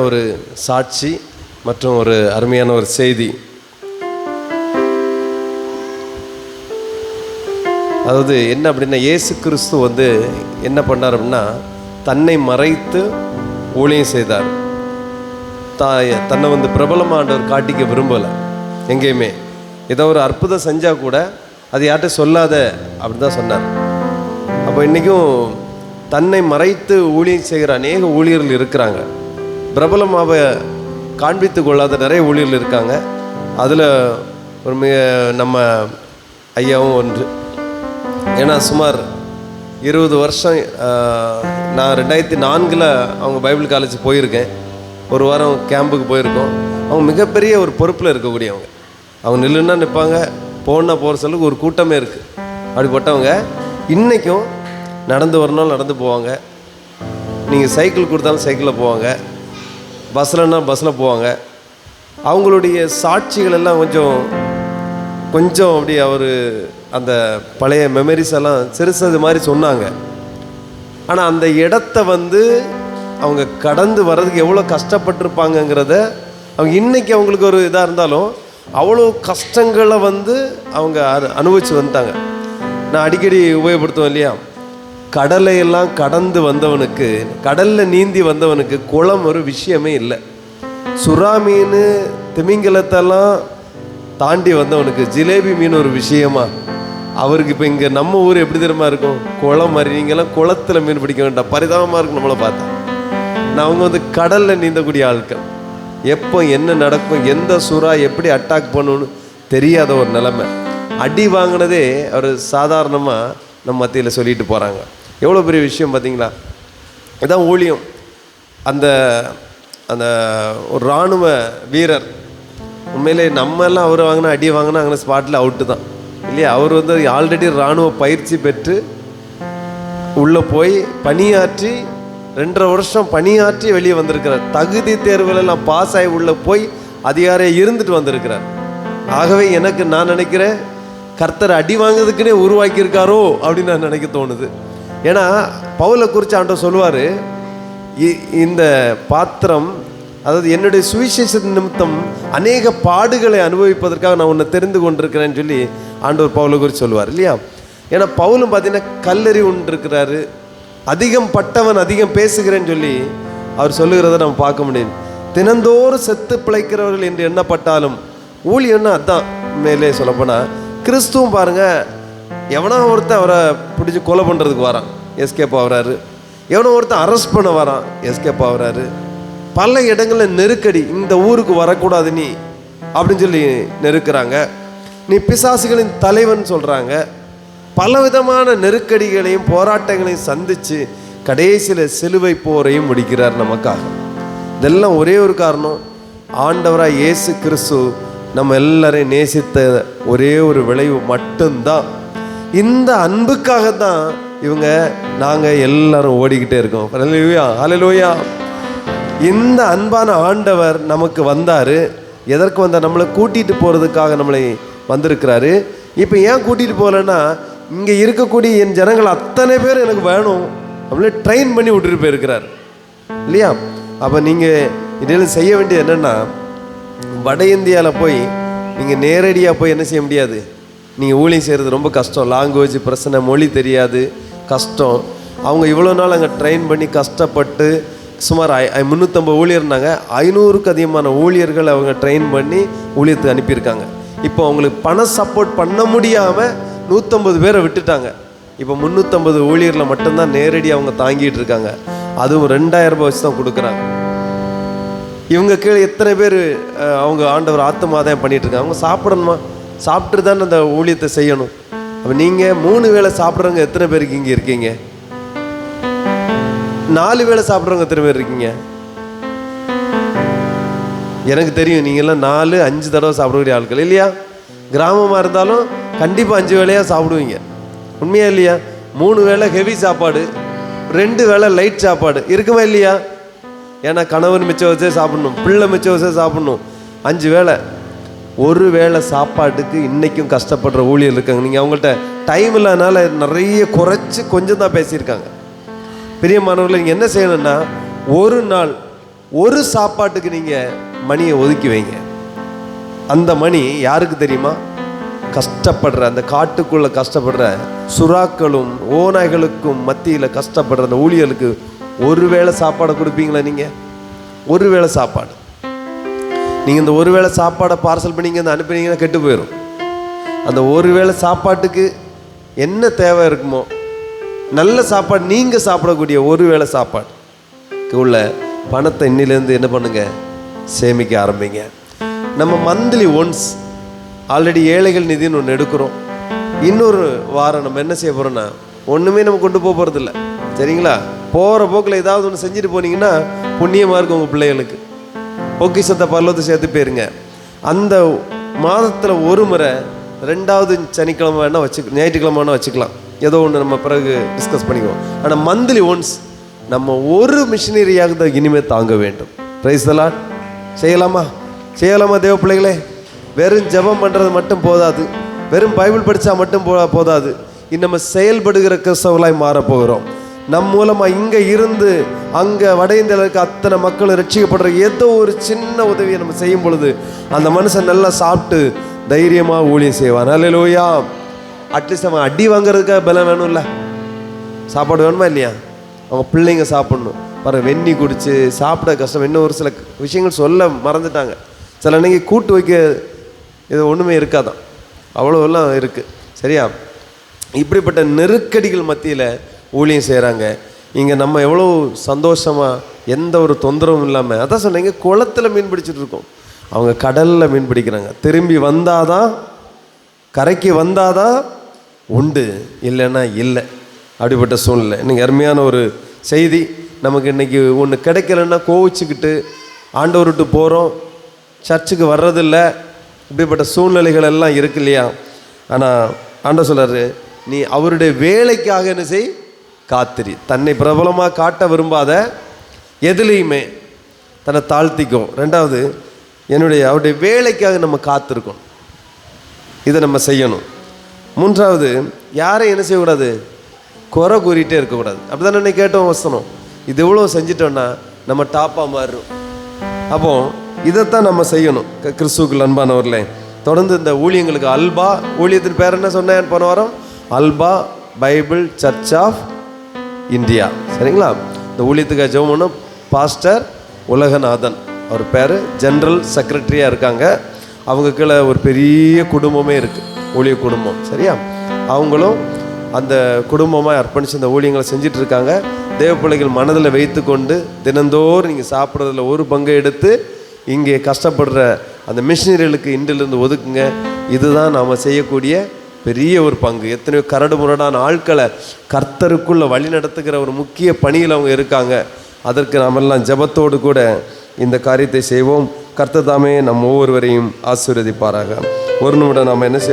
ஒரு சாட்சி மற்றும் ஒரு அருமையான ஒரு செய்தி. அதாவது என்ன அப்படின்னா இயேசு கிறிஸ்து வந்து என்ன பண்ணார் அப்படின்னா தன்னை மறைத்து ஊழியம் செய்தார். தாய தன்னை வந்து பிரபலமானவர் காட்டிக்க விரும்பலை எங்கேயுமே. ஏதோ ஒரு அற்புதம் செஞ்சால் கூட அது யார்கிட்ட சொல்லாத அப்படின்னு தான் சொன்னார். அப்போ இன்றைக்கும் தன்னை மறைத்து ஊழியம் செய்கிற அநேக ஊழியர்கள் இருக்கிறாங்க. பிரபலமாக காண்பித்து கொள்ளாத நிறைய ஊழியர்கள் இருக்காங்க. அதில் ஒரு மிக நம்ம ஐயாவும் ஒன்று. ஏன்னா சுமார் இருபது வருஷம் நான் ரெண்டாயிரத்தி நான்கில் அவங்க பைபிள் காலேஜ் போயிருக்கேன். ஒரு வாரம் கேம்புக்கு போயிருக்கோம். அவங்க மிகப்பெரிய ஒரு பொறுப்பில் இருக்கக்கூடியவங்க. அவங்க நில்லுன்னா நிற்பாங்க போனால் போகிற சொல்லுக்கு ஒரு கூட்டமே இருக்குது அப்படிப்பட்டவங்க இன்றைக்கும் நடந்து வரணும் நடந்து போவாங்க. நீங்கள் சைக்கிள் கொடுத்தாலும் சைக்கிளில் போவாங்க. பஸ்ஸில்னா பஸ்ஸில் போவாங்க. அவங்களுடைய சாட்சிகள் எல்லாம் கொஞ்சம் கொஞ்சம் அப்படி அவர் அந்த பழைய மெமரிஸ் எல்லாம் சிறுசது மாதிரி சொன்னாங்க. ஆனால் அந்த இடத்த வந்து அவங்க கடந்து வர்றதுக்கு எவ்வளோ கஷ்டப்பட்டிருப்பாங்கங்கிறத அவங்க இன்னைக்கு அவங்களுக்கு ஒரு இதாக இருந்தாலும் அவ்வளோ கஷ்டங்களை வந்து அவங்க அனு அனுபவிச்சு வந்துட்டாங்க. நான் அடிக்கடி உபயோகப்படுத்துவேன் இல்லையா? கடலையெல்லாம் கடந்து வந்தவனுக்கு கடலில் நீந்தி வந்தவனுக்கு குளம் ஒரு விஷயமே இல்லை. சுறா மீன் திமிங்கலத்தெல்லாம் தாண்டி வந்தவனுக்கு ஜிலேபி மீன் ஒரு விஷயமா? அவருக்கு இப்போ இங்கே நம்ம ஊர் எப்படி தெரியுமா இருக்கும்? குளம் மாதிரி. நீங்களாம் குளத்தில் மீன் பிடிக்க வேண்டாம். பரிதாபமாக இருக்கும் நம்மளை பார்த்தா. நான் அவங்க வந்து கடலில் நீந்தக்கூடிய ஆட்கள். எப்போ என்ன நடக்கும் எந்த சுறா எப்படி அட்டாக் பண்ணணும்னு தெரியாத ஒரு நிலைமை. அடி வாங்கினதே அவர் சாதாரணமாக நம்ம மத்தியில் சொல்லிட்டு போகிறாங்க எவ்வளோ பெரிய விஷயம் பார்த்தீங்களா? இதான் ஊழியம். அந்த அந்த ஒரு இராணுவ வீரர் உண்மையிலே நம்ம எல்லாம் அவர் வாங்கினா அடி வாங்கினா அங்கே ஸ்பாட்டில் அவுட்டு தான். இல்லையா? அவர் வந்து ஆல்ரெடி இராணுவ பயிற்சி பெற்று உள்ளே போய் பணியாற்றி ரெண்டரை வருஷம் பணியாற்றி வெளியே வந்திருக்கிறார். தகுதி தேர்வுகளெல்லாம் பாஸ் ஆகி உள்ளே போய் அதிகாரியாக இருந்துட்டு வந்திருக்கிறார். ஆகவே எனக்கு நான் நினைக்கிறேன் கர்த்தர் அடி வாங்குறதுக்குன்னே உருவாக்கியிருக்காரோ அப்படின்னு நான் நினைக்க தோணுது. ஏன்னா பவுலை குறித்து ஆண்டவர் சொல்லுவார் இந்த பாத்திரம் அதாவது என்னுடைய சுவிசேஷ நிமித்தம் அநேக பாடுகளை அனுபவிப்பதற்காக நான் உன்னை தெரிந்து கொண்டிருக்கிறேன்னு சொல்லி ஆண்டவர் பவுலை குறித்து சொல்லுவார் இல்லையா? ஏன்னா பவுலும் பார்த்தீங்கன்னா கல்லறி ஒன்று இருக்கிறாரு அதிகம் பட்டவன் அதிகம் பேசுகிறேன்னு சொல்லி அவர் சொல்லுகிறத நம்ம பார்க்க முடியும். தினந்தோறும் செத்து பிழைக்கிறவர்கள் என்று எண்ணப்பட்டாலும் ஊழியம்னா அதான் மேலே சொல்லப்போனால் கிறிஸ்துவும் பாருங்கள் எவனோ ஒருத்தன் அவரை பிடிச்சி கொலை பண்ணுறதுக்கு வரான். எஸ்கேப் ஆகிறாரு. எவனோ ஒருத்தன் அரெஸ்ட் பண்ண வரான். எஸ்கேப் ஆகிறாரு. பல இடங்களில் நெருக்கடி இந்த ஊருக்கு வரக்கூடாது நீ அப்படின்னு சொல்லி நெருக்கிறாங்க. நீ பிசாசுகளின் தலைவன் சொல்கிறாங்க பலவிதமான நெருக்கடிகளையும் போராட்டங்களையும் சந்தித்து கடைசியில் சிலுவை போரையும் முடிக்கிறார் நமக்காக. இதெல்லாம் ஒரே ஒரு காரணம். ஆண்டவராக இயேசு கிறிஸ்து நம்ம எல்லாரையும் நேசித்த ஒரே ஒரு விளைவு மட்டும்தான். இந்த அன்புக்காக தான் இவங்க நாங்கள் எல்லாரும் ஓடிக்கிட்டே இருக்கோம். ஹalleluya ஹalleluya இந்த அன்பான ஆண்டவர் நமக்கு வந்தார். எதற்கு வந்தார்? நம்மளை கூட்டிகிட்டு போகிறதுக்காக நம்மளை வந்திருக்கிறாரு. இப்போ ஏன் கூட்டிகிட்டு போகலன்னா இங்கே இருக்கக்கூடிய என் ஜனங்கள் அத்தனை பேர் எனக்கு வேணும் நம்மளே ட்ரெயின் பண்ணி விட்டுட்டு போயிருக்கிறார். இல்லையா? அப்போ நீங்கள் இதில் செய்ய வேண்டியது என்னென்னா வட இந்தியாவில் போய் நீங்கள் நேரடியாக போய் என்ன செய்ய முடியாது? நீங்கள் ஊழியம் செய்கிறது ரொம்ப கஷ்டம். லாங்குவேஜ் பிரச்சனை மொழி தெரியாது. கஷ்டம். அவங்க இவ்வளோ நாள் அங்கே ட்ரெயின் பண்ணி கஷ்டப்பட்டு சுமார் ஐ முந்நூற்றம்பது ஊழியர் இருந்தாங்க. ஐநூறுக்கு அதிகமான ஊழியர்கள் அவங்க ட்ரெயின் பண்ணி ஊழியத்துக்கு அனுப்பியிருக்காங்க. இப்போ அவங்களுக்கு பண சப்போர்ட் பண்ண முடியாமல் நூற்றம்பது பேரை விட்டுட்டாங்க. இப்போ முந்நூற்றம்பது ஊழியரில் மட்டும்தான் நேரடி அவங்க தாங்கிட்டு இருக்காங்க. அதுவும் ரெண்டாயிரம் ரூபாய் வச்சு தான் கொடுக்குறாங்க. இவங்க கீழே எத்தனை பேர் அவங்க ஆண்டவர் ஆத்மாதாயம் பண்ணிகிட்டு இருக்காங்க. அவங்க சாப்பிடணுமா? சாப்பிட்டு தான் அந்த ஊழியத்தை செய்யணும். அப்போ நீங்கள் மூணு வேளை சாப்பிட்றவங்க எத்தனை பேருக்கு இங்கே இருக்கீங்க? நாலு வேளை சாப்பிட்றவங்க எத்தனை பேர் இருக்கீங்க? எனக்கு தெரியும் நீங்கள்லாம் நாலு அஞ்சு தடவை சாப்பிடக்கூடிய ஆட்கள் இல்லையா? கிராமமாக இருந்தாலும் கண்டிப்பாக அஞ்சு வேளையாக சாப்பிடுவீங்க. உண்மையா இல்லையா? மூணு வேளை ஹெவி சாப்பாடு ரெண்டு வேளை லைட் சாப்பாடு இருக்குமா இல்லையா? ஏன்னா கணவன் மிச்சம் வச்சே சாப்பிடணும் பிள்ளை மிச்சம் வச்சே சாப்பிடணும். அஞ்சு வேளை. ஒரு வேளை சாப்பாட்டுக்கு இன்றைக்கும் கஷ்டப்படுற ஊழியர் இருக்காங்க. நீங்கள் அவங்கள்ட்ட டைம் இல்லாதனால நிறைய குறைச்சி கொஞ்சம் தான் பேசியிருக்காங்க. பிரியமானவர்கள் நீங்கள் என்ன செய்யணும்னா ஒரு நாள் ஒரு சாப்பாட்டுக்கு நீங்கள் மணியை ஒதுக்கி வைங்க. அந்த மணி யாருக்கு தெரியுமா? கஷ்டப்படுற அந்த காட்டுக்குள்ளே கஷ்டப்படுற சுறாக்களும் ஓநாய்களுக்கும் மத்தியில் கஷ்டப்படுற அந்த ஊழியர்களுக்கு ஒருவேளை சாப்பாடை கொடுப்பீங்களா நீங்கள் ஒரு வேளை சாப்பாடு. நீங்கள் இந்த ஒருவேளை சாப்பாடை பார்சல் பண்ணி இங்கே அனுப்புனீங்கன்னா கெட்டு போயிடும் அந்த ஒருவேளை சாப்பாட்டுக்கு என்ன தேவை இருக்குமோ நல்ல சாப்பாடு நீங்கள் சாப்பிடக்கூடிய ஒருவேளை சாப்பாடு. உள்ள பணத்தை இன்னிலேருந்து என்ன பண்ணுங்கள் சேமிக்க ஆரம்பிங்க. நம்ம மந்த்லி ஒன்ஸ் ஆல்ரெடி ஏழைகள் நிதின்னு ஒன்று எடுக்கிறோம். இன்னொரு வாரம் நம்ம என்ன செய்ய போகிறோன்னா ஒன்றுமே நம்ம கொண்டு போக போகிறதில்ல சரிங்களா? போகிற போக்கில் ஏதாவது ஒன்று செஞ்சுட்டு போனீங்கன்னா புண்ணியமாக இருக்கும் உங்கள் பிள்ளைகளுக்கு. பொக்கிசத்தை பரலத்தை சேர்த்து போயிருங்க. அந்த மாதத்தில் ஒரு முறை ரெண்டாவது சனிக்கிழமை வேணால் வச்சு ஞாயிற்றுக்கிழமை வேணால் வச்சுக்கலாம். ஏதோ ஒன்று நம்ம பிறகு டிஸ்கஸ் பண்ணிக்குவோம். ஆனால் மந்த்லி ஒன்ஸ் நம்ம ஒரு மிஷினரியாக தான் இனிமேல் தாங்க வேண்டும். ப்ரைஸ் தலாட் செய்யலாமா? செய்யலாமா தேவ பிள்ளைகளே? வெறும் ஜெபம் பண்ணுறது மட்டும் போதாது. வெறும் பைபிள் படித்தா மட்டும் போ போதாது. இன்னும் நம்ம செயல்படுகிற கிறிஸ்தவர்களாய் மாறப் போகிறோம். நம் மூலமாக இங்கே இருந்து அங்கே வட இந்தியாவில் இருக்க அத்தனை மக்கள் ரட்சிக்கப்படுற ஏதோ ஒரு சின்ன உதவியை நம்ம செய்யும் பொழுது அந்த மனுஷன் நல்லா சாப்பிட்டு தைரியமாக ஊழியம் செய்வான். அல்லையா அட்லீஸ்ட் அவன் அடி வாங்குறதுக்காக பலம் வேணும்ல. சாப்பாடு வேணுமா இல்லையா? அவங்க பிள்ளைங்க சாப்பிடணும். பாருங்க வெந்நி குடிச்சு சாப்பிட கஷ்டம். இன்னும் ஒரு சில விஷயங்கள் சொல்ல மறந்துட்டாங்க. சில அன்னைக்கு கூட்டு வைக்க இது ஒன்றுமே இருக்காதான். அவ்வளோலாம் இருக்குது சரியா? இப்படிப்பட்ட நெருக்கடிகள் மத்தியில் ஊழியம் செய்கிறாங்க இங்கே நம்ம எவ்வளோ சந்தோஷமாக எந்த ஒரு தொந்தரவும் இல்லாமல் அதான் சொன்னீங்க குளத்துல மீன் பிடிச்சிட்டு இருக்கோம். அவங்க கடலில் மீன் பிடிக்கிறாங்க. திரும்பி வந்தால் தான் கரைக்கு வந்தால் தான் உண்டு இல்லைன்னா இல்லை. அப்படிப்பட்ட சூழ்நிலை. இன்னைக்கு அருமையான ஒரு செய்தி. நமக்கு இன்றைக்கி ஒன்று கிடைக்கலன்னா கோவிச்சுக்கிட்டு ஆண்டவர்கிட்ட போகிறோம் சர்ச்சுக்கு வர்றதில்ல இப்படிப்பட்ட சூழ்நிலைகள் எல்லாம் இருக்கு இல்லையா? ஆனால் ஆண்டவர் சொல்றாரு நீ அவருடைய வேலைக்காக என்ன செய் காத்திரி. தன்னை பிரபலமாக காட்ட விரும்பாத எதுலேயுமே தன்னை தாழ்த்திக்கும். ரெண்டாவது என்னுடைய அவருடைய வேலைக்காக நம்ம காத்திருக்கணும் இதை நம்ம செய்யணும். மூன்றாவது யாரையும் என்ன செய்யக்கூடாது? குறை கூறிட்டே இருக்கக்கூடாது. அப்படி தானே கேட்டோம் வசனம். இது இவ்வளோ செஞ்சிட்டோன்னா நம்ம டாப்பாக மாறுறோம். அப்போ இதைத்தான் நம்ம செய்யணும். க- கிறிஸ்துவுக்குள் அன்பானவர்களே தொடர்ந்து இந்த ஊழியங்களுக்கு அல்பா ஊழியத்தின் பேர் என்ன சொன்னேன் போன வாரம்? Alpha bible church of India. சரிங்களா? இந்த ஊழியத்துக்காக ஜெபம் பண்ணோம் பாஸ்டர் உலகநாதன். அவர் பேர் ஜென்ரல் செக்ரட்டரியாக இருக்காங்க. அவங்க கீழே ஒரு பெரிய குடும்பமே இருக்குது ஊழிய குடும்பம். சரியா? அவங்களும் அந்த குடும்பமாக அர்ப்பணித்து இந்த ஊழியங்களை செஞ்சுட்டு இருக்காங்க. தேவ பிள்ளைகள் மனதில் வைத்துக்கொண்டு தினந்தோறும் நீங்கள் சாப்பிட்றதுல ஒரு பங்கை எடுத்து இங்கே கஷ்டப்படுற அந்த மிஷினரிகளுக்கு இன்றிலிருந்து ஒதுக்குங்க. இதுதான் நாம் செய்யக்கூடிய பெரிய ஒரு பங்கு. எத்தனையோ கரடு முரடான ஆட்களை கர்த்தருக்குள்ள வழி நடத்துகிற ஒரு முக்கிய பணியில் அவங்க இருக்காங்க. அதற்கு நாமெல்லாம் ஜெபத்தோடு கூட இந்த காரியத்தை செய்வோம். கர்த்தர் தாமே நம் ஒவ்வொருவரையும் ஆசீர்வதிப்பாராக. ஒரு நிமிடம் நாம் என்ன செய்ய